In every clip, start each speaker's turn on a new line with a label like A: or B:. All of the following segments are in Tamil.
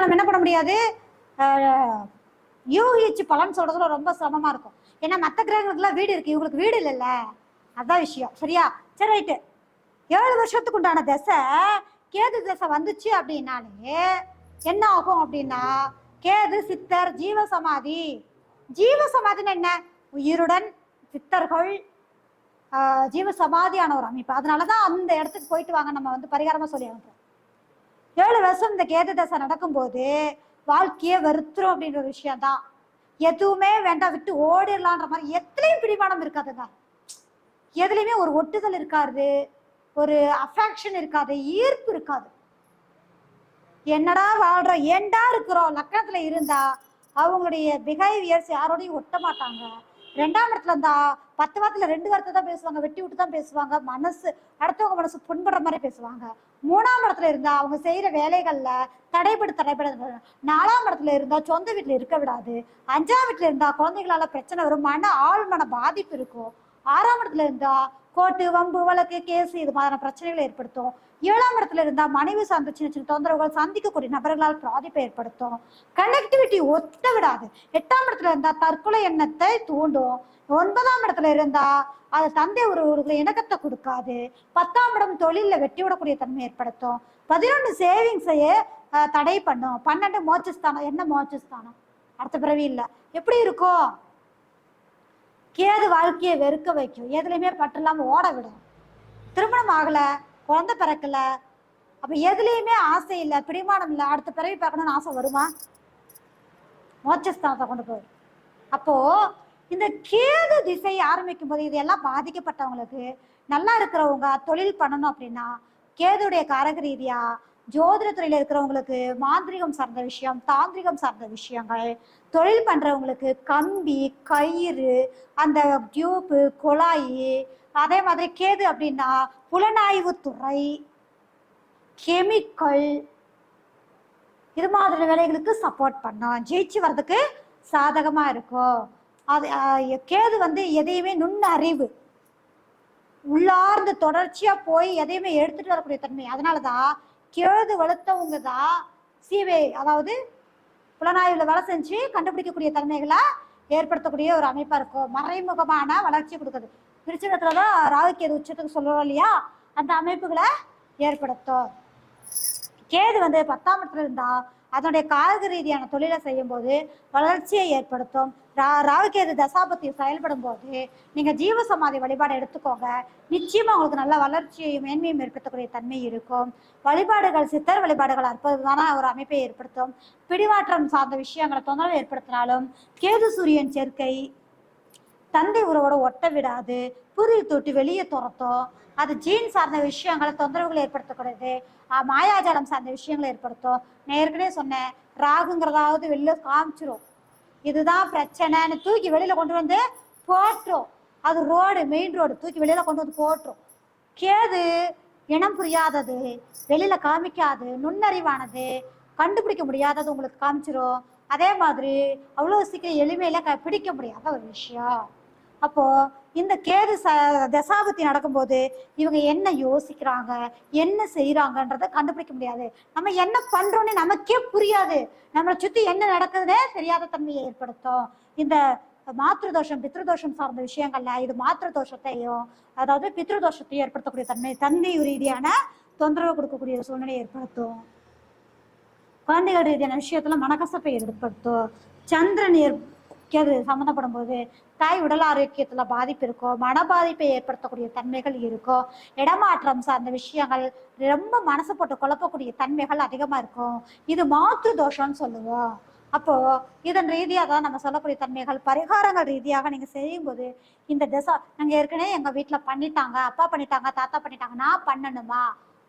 A: நம்ம என்ன பண்ண முடியாது? ஆஹ், யூகிச்சு பலன் சொல்றதுல ரொம்ப சிரமமா இருக்கும். ஏன்னா மற்ற கிரகங்களுக்குலாம் வீடு இருக்கு. இவங்களுக்கு வீடு இல்லைல்ல. அதான் விஷயம். சரியா? சரி ரைட்டு. ஏழு வருஷத்துக்கு உண்டான தசை கேது தசை வந்துச்சு அப்படின்னாலே என்ன ஆகும் அப்படின்னா கேது சித்தர் ஜீவசமாதி. ஜீவசமாதின்னு என்ன? உயிருடன் சித்தர்கள் ஜீவசமாதியான ஒரு அமைப்பு அதனாலதான் அந்த இடத்துக்கு போயிட்டு வாங்க நம்ம வந்து பரிகாரமா சொல்லி அனுப்புறோம் ஏழு வருஷம் இந்த கேது தசை நடக்கும்போது வாழ்க்கையே வெறுத்துரும் அப்படின்ற ஒரு விஷயம் தான் எதுவுமே வேண்டாம் விட்டு ஓடிடலான்ற மாதிரி எத்தனையும் பிடிமானம் இருக்காதுங்க எதுலையுமே ஒரு ஒட்டுதல் இருக்காது ஒரு அஃபெக்ஷன் இருக்காது ஈர்ப்பு இருக்காது. என்னடா வாழ்றோம் ஏண்டா இருக்கிறோம்? லக்கணத்துல இருந்தா அவங்களுடைய பிஹேவியர்ஸ் யாரோடையும் ஒட்ட மாட்டாங்க. ரெண்டாம் இடத்துல அந்த பத்து வாரத்துல ரெண்டு வாரத்தை தான் பேசுவாங்க வெட்டி விட்டு தான் பேசுவாங்க மனசு அடுத்தவங்க மனசு புண்படுற மாதிரி பேசுவாங்க. மூணாம் இடத்துல இருந்தா அவங்க செய்யற வேலைகள்ல தடைபடு தடைபட நாலாம் இடத்துல இருந்தா சொந்த வீட்டுல இருக்க விடாது. அஞ்சாம் வீட்டுல இருந்தா குழந்தைகளால பிரச்சனை வரும் மன ஆழ்மன பாதிப்பு இருக்கும். ஆறாம் இடத்துல இருந்தா கோட்டு வம்பு வழக்கு கேஸ் இது மாதிரியான பிரச்சனைகளை ஏற்படுத்தும். ஏழாம் இடத்துல இருந்தால் மனைவி சார்ந்த சின்ன சின்ன தொந்தரவுகள் சந்திக்கக்கூடிய நபர்களால் பாதிப்பை ஏற்படுத்தும். கனெக்டிவிட்டி ஒத்த விடாது. எட்டாம் இடத்துல இருந்தால் தற்கொலை எண்ணத்தை தூண்டும். ஒன்பதாம் இடத்துல இருந்தா அது தந்தை உறவுகளுக்கு இணக்கத்தை கொடுக்காது. பத்தாம் இடம் தொழிலில் வெட்டி விடக்கூடிய தன்மை ஏற்படுத்தும். பதினொன்று சேவிங்ஸையே தடை பண்ணும். பன்னெண்டு மோட்சஸ்தானம். என்ன மோட்சஸ்தானம்? அடுத்த பிறவி இல்லை. எப்படி இருக்கும்? கேது வாழ்க்கையை வெறுக்க வைக்கும். எதுலையுமே பற்று இல்லாமல் ஓட விடும். திருமணம் ஆகலை. குழந்தை பிறக்கல. அப்ப எதுலேயுமே ஆசை இல்லை பிடிமானம் இல்லை. அடுத்த பிறவி பார்க்கணும்னு ஆசை வருமா? மோட்சஸ்தானத்தை கொண்டு போய். அப்போ இந்த கேது திசை ஆரம்பிக்கும் போது இதெல்லாம் பாதிக்கப்பட்டவங்களுக்கு நல்லா இருக்கிறவங்க தொழில் பண்ணணும் அப்படின்னா கேதுடைய காரக ரீதியா ஜோதிட இருக்கிறவங்களுக்கு மாந்திரிகம் சார்ந்த விஷயம் தாந்திரிகம் சார்ந்த விஷயங்கள் தொழில் பண்றவங்களுக்கு கம்பி கயிறு அந்த டியூப்பு குழாய் அதே மாதிரி கேது அப்படின்னா புலனாய்வு துறை கெமிக்கல் இது மாதிரி வேலைகளுக்கு சப்போர்ட் பண்ணும் ஜெயிச்சு வர்றதுக்கு சாதகமா இருக்கும். அது கேது வந்து எதையுமே நுண்ணறிவு உள்ளார்ந்து தொடர்ச்சியா போய் எதையுமே எடுத்துட்டு வரக்கூடிய தன்மை. அதனாலதான் கேது வளர்த்தவங்க தான் சிவே அதாவது புலனாய்வில் வேலை செஞ்சு கண்டுபிடிக்கக்கூடிய தன்மைகளை ஏற்படுத்தக்கூடிய ஒரு அமைப்பாக இருக்கும். மறைமுகமான வளர்ச்சி கொடுக்குது. விருச்சிகத்துலதான் ராகு கேது உச்சத்துக்கு சொல்கிறோம் இல்லையா? அந்த அமைப்புகளை ஏற்படுத்தும். கேது வந்து பத்தாம் இடத்துல இருந்தால் அதனுடைய காரக ரீதியான தொழிலை செய்யும் போது வளர்ச்சியை ஏற்படுத்தும். ரா ராகுகேது தசாபத்தி செயல்படும் போது நீங்க ஜீவசமாதி வழிபாடு எடுத்துக்கோங்க. நிச்சயமா உங்களுக்கு நல்ல வளர்ச்சியையும் மேன்மையும் ஏற்படுத்தக்கூடிய தன்மை இருக்கும். வழிபாடுகள் சித்தர் வழிபாடுகள் அற்புதமான ஒரு அமைப்பை ஏற்படுத்தும். பிடிவாற்றம் சார்ந்த விஷயங்களை தொந்தரவு ஏற்படுத்தினாலும் கேது சூரியன் சேர்க்கை தந்தை உறவோட ஒட்ட விடாது புரியில் தொட்டு வெளியே துரத்தும் அது ஜீன் சார்ந்த விஷயங்களை தொந்தரவுகளை ஏற்படுத்தக்கூடாது. மாயாஜாலம் சார்ந்த விஷயங்களை ஏற்படுத்தும். நான் ஏற்கனவே சொன்னேன் ராகுங்கிறதாவது வெளில காமிச்சிரும். இதுதான் பிரச்சனைன்னு தூக்கி வெளியில கொண்டு வந்து போட்டுரும். அது ரோடு மெயின் ரோடு தூக்கி வெளியில கொண்டு வந்து போட்டுரும். கேது இனம் புரியாதது வெளியில காமிக்காது நுண்ணறிவானது கண்டுபிடிக்க முடியாதது உங்களுக்கு காமிச்சிரும். அதே மாதிரி அவ்வளோ சீக்கிரம் எளிமையில க பிடிக்க முடியாத ஒரு விஷயம். அப்போ இந்த கேது ச தசாபத்தி நடக்கும்போது இவங்க என்ன யோசிக்கிறாங்க? என்ன செய்யறாங்கன்றத கண்டுபிடிக்க முடியாது. நம்ம என்ன பண்றோம்னு நமக்கே புரியாது. நம்மளை சுத்தி என்ன நடக்குதுன்னே தெரியாத தன்மையை ஏற்படுத்தும். இந்த மாத்திருதோஷம் பித்ருதோஷம் சார்ந்த விஷயங்கள்ல இது மாத்திருதோஷத்தையும் அதாவது பித்ருதோஷத்தையும் ஏற்படுத்தக்கூடிய தன்மை தன்மை ரீதியான தொந்தரவு கொடுக்கக்கூடிய சூழ்நிலையை ஏற்படுத்தும். குழந்தைகள் ரீதியான விஷயத்துல மனக்கசப்பை ஏற்படுத்தும். சந்திரன் அது சம்மந்தப்படும் போது தாய் உடல் ஆரோக்கியத்துல பாதிப்பு இருக்கும் மன பாதிப்பை ஏற்படுத்தக்கூடிய தன்மைகள் இருக்கும் இடமாற்றம் சார்ந்த விஷயங்கள் ரொம்ப மனசு போட்டு குழப்பக்கூடிய தன்மைகள் அதிகமா இருக்கும் இது மாற்று தோஷம்னு சொல்லுவோம். அப்போ இதன் ரீதியாக தான் நம்ம சொல்லக்கூடிய தன்மைகள் பரிகாரங்கள் ரீதியாக நீங்க செய்யும்போது இந்த திசை நாங்கள் ஏற்கனவே எங்க வீட்டில் பண்ணிட்டாங்க அப்பா பண்ணிட்டாங்க தாத்தா பண்ணிட்டாங்க நான் பண்ணணுமா?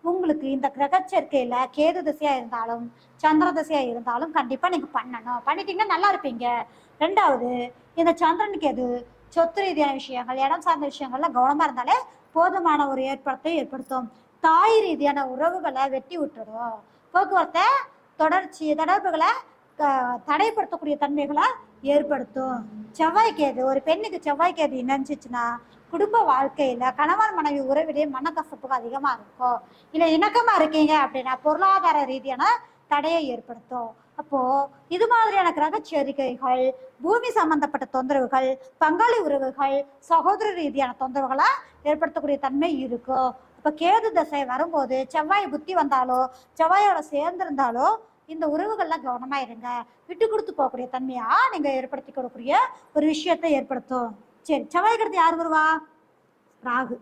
A: உங்களுக்கு இந்த கிரக சேர்க்கையில கேது திசையா இருந்தாலும் சந்திர திசையா இருந்தாலும் கண்டிப்பா நீங்க பண்ணணும். பண்ணிட்டீங்கன்னா நல்லா இருப்பீங்க. ரெண்டாவது இந்த சந்திரனுக்கு எது? சொத்து ரீதியான விஷயங்கள் இடம் சார்ந்த விஷயங்கள்ல கவனமா இருந்தாலே போதுமான ஒரு ஏற்படத்தை ஏற்படுத்தும். தாய் ரீதியான உறவுகளை வெட்டி விட்டுடும் போக்குவரத்தை தொடர்ச்சி தொடர்புகளை தடைப்படுத்தக்கூடிய தன்மைகளை ஏற்படுத்தும். செவ்வாய்க்கேது ஒரு பெண்ணுக்கு செவ்வாய்க்கேது இணைஞ்சிச்சுன்னா குடும்ப வாழ்க்கையில கணவன் மனைவி உறவிடையே மனக்கசப்புகள் அதிகமா இருக்கும். இல்லை இணக்கமா இருக்கீங்க அப்படின்னா பொருளாதார ரீதியான தடையை ஏற்படுத்தும். அப்போ இது மாதிரியான கிரக சேர்க்கைகள் பூமி சம்பந்தப்பட்ட தொந்தரவுகள் பங்காளி உறவுகள் சகோதர ரீதியான தொந்தரவுகளை ஏற்படுத்தக்கூடிய தன்மை இருக்கும் இப்ப கேது தசை வரும்போது செவ்வாய் புத்தி வந்தாலோ செவ்வாயோட சேர்ந்திருந்தாலோ இந்த உறவுகள்லாம் கவனமா இருங்க. விட்டு கொடுத்து போகக்கூடிய தன்மையா நீங்க ஏற்படுத்தி கொடுக்கக்கூடிய ஒரு விஷயத்தை ஏற்படுத்தும். சரி செவ்வாய் கடத்து யார் வருவா? ராகு.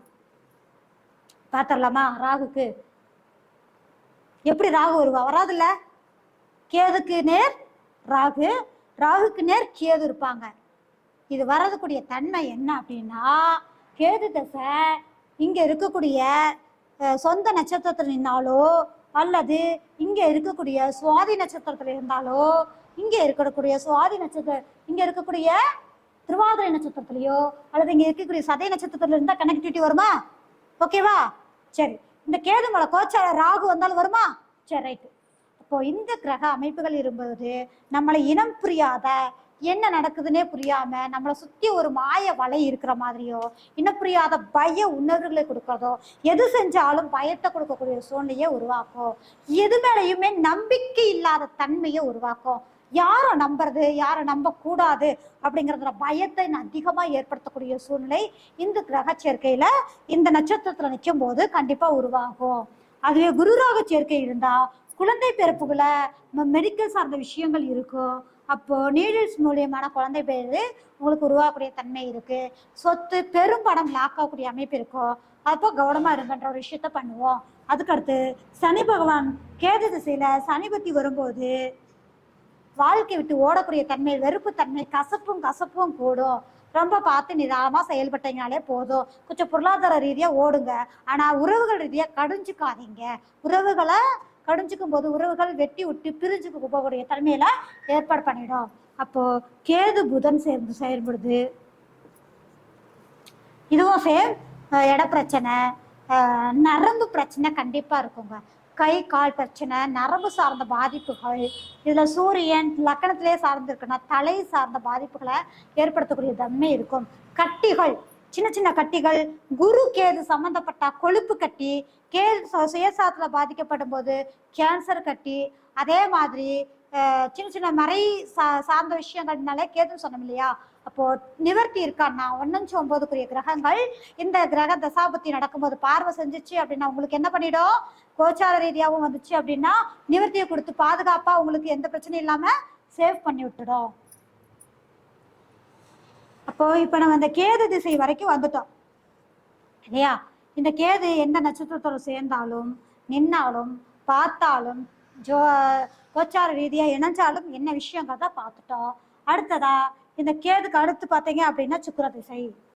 A: பாத்திரலாமா ராகுக்கு. எப்படி ராகு வருவா? வராதுல்ல? கேதுக்கு நேர் ராகு ராகுக்கு நேர் கேது இருப்பாங்க. இது வரதுக்கூடிய தன்மை என்ன அப்படின்னா கேது தசை இங்க இருக்கக்கூடிய சொந்த நட்சத்திரத்தில் நின்னாலோ அல்லது இங்க இருக்கக்கூடிய சுவாதி நட்சத்திரத்துல இருந்தாலோ இங்க இருக்கக்கூடிய சுவாதி நட்சத்திர இங்க இருக்கக்கூடிய திருவாதிரை நட்சத்திரத்திலயோ அல்லது இங்க இருக்கக்கூடிய சதய நட்சத்திரத்துல இருந்தா கனெக்டிவிட்டி வருமா? ஓகேவா சரி. இந்த கேது மலை கோச்சார ராகு வந்தாலும் வருமா? சரி ரைட்டு இப்போ இந்த கிரக அமைப்புகள் இருக்கும்போது நம்மளை இனம் புரியாத என்ன நடக்குதுன்னே புரியாம நம்மளை சுத்தி ஒரு மாய வலை இருக்கிற மாதிரியோ இனம் புரியாத பய உணர்வுகளை கொடுக்கறதோ எது செஞ்சாலும் பயத்தை கொடுக்கக்கூடிய சூழ்நிலையை உருவாக்கும். எது மேலேயுமே நம்பிக்கை இல்லாத தன்மையை உருவாக்கும். யாரை நம்புறது யாரை நம்ப கூடாது அப்படிங்கறதுல பயத்தை அதிகமா ஏற்படுத்தக்கூடிய சூழ்நிலை இந்த கிரக சேர்க்கையில இந்த நட்சத்திரத்துல நிற்கும் போது கண்டிப்பா உருவாகும். அதுவே குருராக சேர்க்கை இருந்தா குழந்தை பிறப்புகளை மெடிக்கல் சார்ந்த விஷயங்கள் இருக்கும் அப்போ நீடில்ஸ் மூலியமான குழந்தை பேரு உங்களுக்கு உருவாகக்கூடிய தன்மை இருக்கு. சொத்து பெரும் படம் லாக் ஆகக்கூடிய அமைப்பு இருக்கும் அப்போ கவனமா இருங்கன்ற ஒரு விஷயத்த பண்ணுவோம். அதுக்கடுத்து சனி பகவான் கேது திசையில சனி பத்தி வரும்போது வாழ்க்கை விட்டு ஓடக்கூடிய தன்மை வெறுப்பு தன்மை கசப்பும் கசப்பும் கூடும். ரொம்ப பார்த்து நிதானமா செயல்பட்டீங்கனாலே போதும். கொஞ்சம் பொருளாதார ரீதியா ஓடுங்க. ஆனா உறவுகள் ரீதியா கடிஞ்சுக்காதீங்க. உறவுகளை கடிஞ்சிக்கும் போது உறவுகள் வெட்டி விட்டு பிரிஞ்சுக்கு போகக்கூடிய தன்மையில ஏற்பாடு பண்ணிடும். அப்போ கேது புதன் சேர்ந்து செயல்படுது. இதுவும் சேம் இட பிரச்சனை நரம்பு பிரச்சனை கண்டிப்பா இருக்குங்க. கை கால் பிரச்சனை நரம்பு சார்ந்த பாதிப்புகள் இதுல சூரியன் லக்கணத்திலே சார்ந்திருக்குன்னா தலை சார்ந்த பாதிப்புகளை ஏற்படுத்தக்கூடிய தன்மை இருக்கும். கட்டிகள் சின்ன சின்ன கட்டிகள் குரு கேது சம்பந்தப்பட்ட கொழுப்பு கட்டி கேது சு- சுயசாத்துல பாதிக்கப்படும் போது கேன்சர் கட்டி அதே மாதிரி சின்ன சின்ன மறை சா சார்ந்த விஷயங்கள்னாலே கேதுன்னு சொன்னோம் இல்லையா? அப்போ நிவர்த்தி இருக்கான்னா ஒன்னஞ்சு ஒன்பதுக்குரிய கிரகங்கள் இந்த கிரக தசாபத்தி நடக்கும்போது பார்வை செஞ்சுச்சு அப்படின்னா உங்களுக்கு என்ன பண்ணிடும்? கோச்சார ரீதியாகவும் வந்துச்சு அப்படின்னா நிவர்த்தியை கொடுத்து பாதுகாப்பா உங்களுக்கு எந்த பிரச்சனையும் இல்லாம சேவ் பண்ணி விட்டுடும். இப்போ இப்ப நம்ம இந்த கேது திசை வரைக்கும் வந்துட்டோம். இல்லையா? இந்த கேது எந்த நட்சத்திரத்தோட சேர்ந்தாலும் நின்னாலும் பார்த்தாலும் ஜோ கோச்சார ரீதியா இணைஞ்சாலும் என்ன விஷயங்கிறத பார்த்துட்டோம். அடுத்ததா இந்த கேதுக்கு அடுத்து பார்த்தீங்க அப்படின்னா சுக்கர திசை.